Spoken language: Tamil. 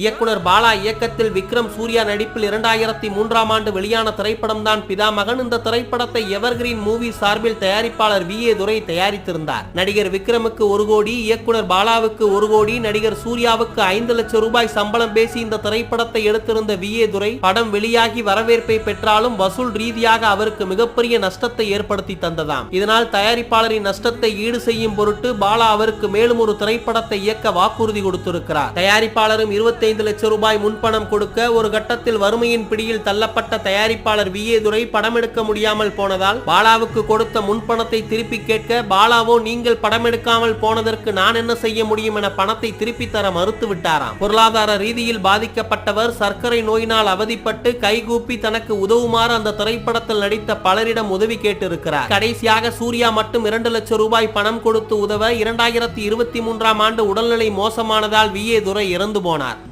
இயக்குனர் பாலா இயக்கத்தில் விக்ரம் சூர்யா நடிப்பில் இரண்டாயிரத்தி மூன்றாம் ஆண்டு வெளியான திரைப்படம் தான் பிதாமகன். இந்த திரைப்படத்தை எவர்கிரீன் மூவி சார்பில் தயாரிப்பாளர் வி. ஏ. துரை தயாரித்திருந்தார். நடிகர் விக்ரமுக்கு ஒரு கோடி இயக்குனர் பாலாவுக்கு ஒரு கோடி நடிகர் சூர்யாவுக்கு ஐந்து லட்சம் ரூபாய் சம்பளம் பேசி இந்த திரைப்படத்தை எடுத்திருந்த வி. ஏ. துரை படம் வெளியாகி வரவேற்பை பெற்றாலும் வசூல் ரீதியாக அவருக்கு மிகப்பெரிய நஷ்டத்தை ஏற்படுத்தி தந்ததாம். இதனால் தயாரிப்பாளரின் நஷ்டத்தை ஈடு செய்யும் பொருட்டு பாலா அவருக்கு மேலும் ஒரு திரைப்படத்தை இயக்க வாக்குறுதி கொடுத்திருக்கிறார். தயாரிப்பாளரும் இருபத்தி 25 லட்சம் ரூபாய் முன்பணம் கொடுக்க ஒரு கட்டத்தில் வறுமையின் பிடியில் தள்ளப்பட்ட தயாரிப்பாளர் வி ஏ துரை படம் எடுக்க முடியாமல் போனதால் பாலாவுக்கு கொடுத்த முன்பணத்தை திருப்பி கேட்க பாலாவோ நீங்கள் படம் எடுக்காமல் போனதற்கு நான் என்ன செய்ய முடியும் என பணத்தை திருப்பி தர மறுத்து விட்டாராம். பொருளாதார ரீதியில் பாதிக்கப்பட்டவர் சர்க்கரை நோயினால் அவதிப்பட்டு கைகூப்பி தனக்கு உதவுமாறு அந்த திரைப்படத்தில் நடித்த பலரிடம் உதவி கேட்டிருக்கிறார். கடைசியாக சூர்யா மட்டும் இரண்டு லட்சம் ரூபாய் பணம் கொடுத்து உதவ இரண்டாயிரத்தி இருபத்தி மூன்றாம் ஆண்டு உடல்நிலை மோசமானதால் வி ஏ துரை இறந்து போனார்.